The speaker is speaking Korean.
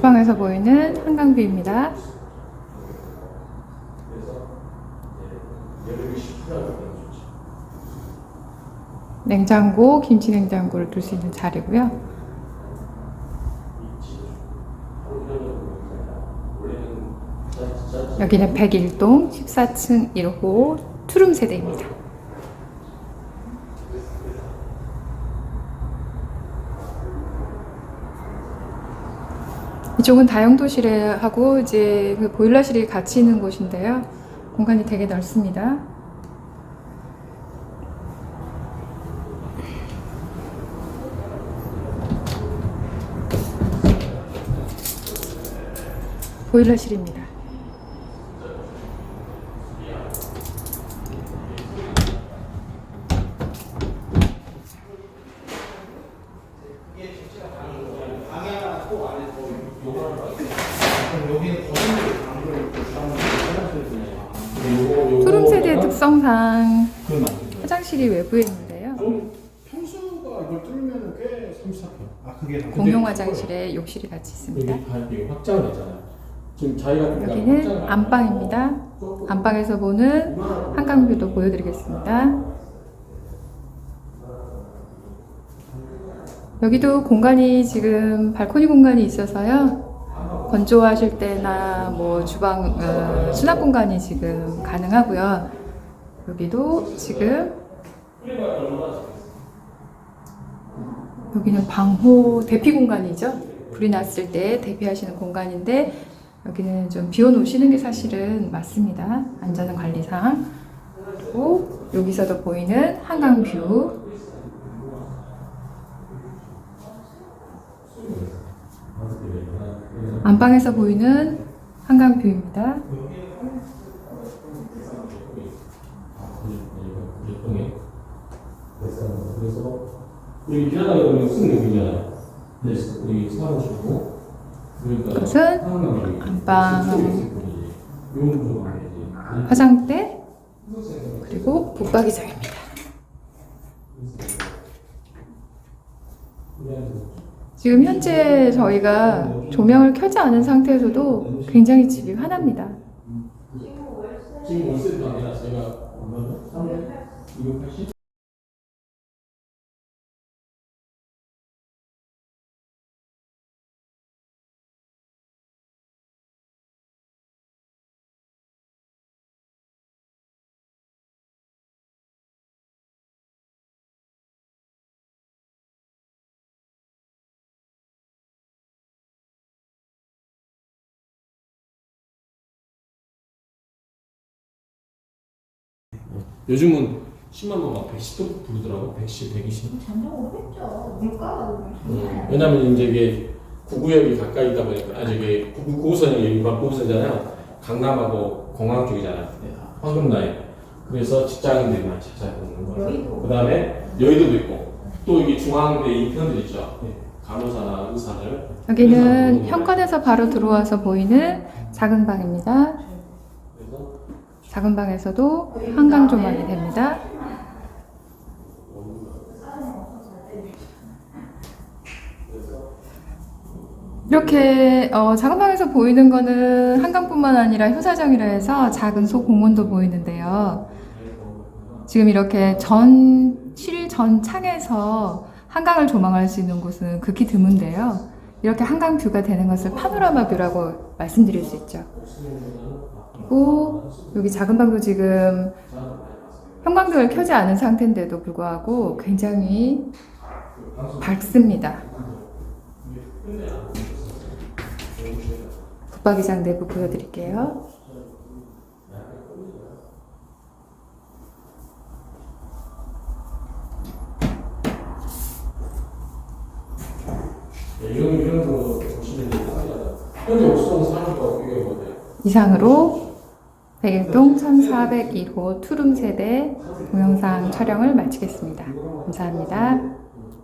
주방에서 보이는 한강뷰입니다. 냉장고, 김치 냉장고를 둘 수 있는 자리고요. 여기는 101동 14층 1호 투룸 세대입니다. 이쪽은 다용도실하고 이제 그 보일러실이 같이 있는 곳인데요. 공간이 되게 넓습니다. 보일러실입니다. 투룸 세대의 특성상. 화장실이 외부에 있는데요. 좀 평수가 이걸 뚫으면 꽤 34평. 아 그게 다- 공용 화장실에 욕실이 같이 있습니다. 여기 확장을 했잖아요. 지금 자기가 여기는 안방입니다. 안방에서 보는 한강뷰도 보여드리겠습니다. 여기도 공간이 지금 발코니 공간이 있어서요. 건조하실 때나 뭐 주방 어, 수납 공간이 지금 가능하고요. 여기도 지금 여기는 방호 대피 공간이죠. 불이 났을 때 대피하시는 공간인데 여기는 좀 비워놓으시는 게 사실은 맞습니다. 안전 관리상. 그리고 여기서도 보이는 한강 뷰. 안방에서 보이는 한강 뷰입니다. 일동에 그래서 그래서 여기 비라다가 보면 무슨 여기잖아요. 네, 여기 사무실고 그러니까 이것은 안방. 화장대 그리고 붙박이장입니다. 지금 현재 저희가 조명을 켜지 않은 상태에서도 굉장히 집이 환합니다. 지금 안 되나 제가 얼마죠? 300? 요즘은 10만 원 막 110도 부르더라고 110, 120. 잠정을 했죠. 물가가 음, 왜냐면 이제 이게 구구역이 가까이 있다 보니까 아 저기 구구 구구선이 여기가 구구선잖아요. 강남하고 공항 쪽이잖아요. 황금 라인. 그래서 직장인들이 많이 찾아오는 거예요. 여의도. 그다음에 여의도도 있고 또 여기 중앙대 인편들 있죠. 간호사나 의사들. 여기는 현관에서 바로 들어와서 보이는 작은 방입니다. 작은 방에서도 한강 조망이 됩니다. 이렇게 어, 작은 방에서 보이는 거는 한강뿐만 아니라 효사정이라 해서 작은 소공원도 보이는데요. 지금 이렇게 전, 실 전 창에서 한강을 조망할 수 있는 곳은 극히 드문데요. 이렇게 한강 뷰가 되는 것을 파노라마 뷰라고 말씀드릴 수 있죠. 그리고 여기 작은 방도 지금 형광등을 켜지 않은 상태인데도 불구하고 굉장히 밝습니다. 붙박이장 내부 보여드릴게요. 네, 이런 이런 거 보시면 현재 옥수동 사는 거 이게 뭐예요? 이상으로 백일동 1401호 투룸 세대 동영상 촬영을 마치겠습니다. 감사합니다.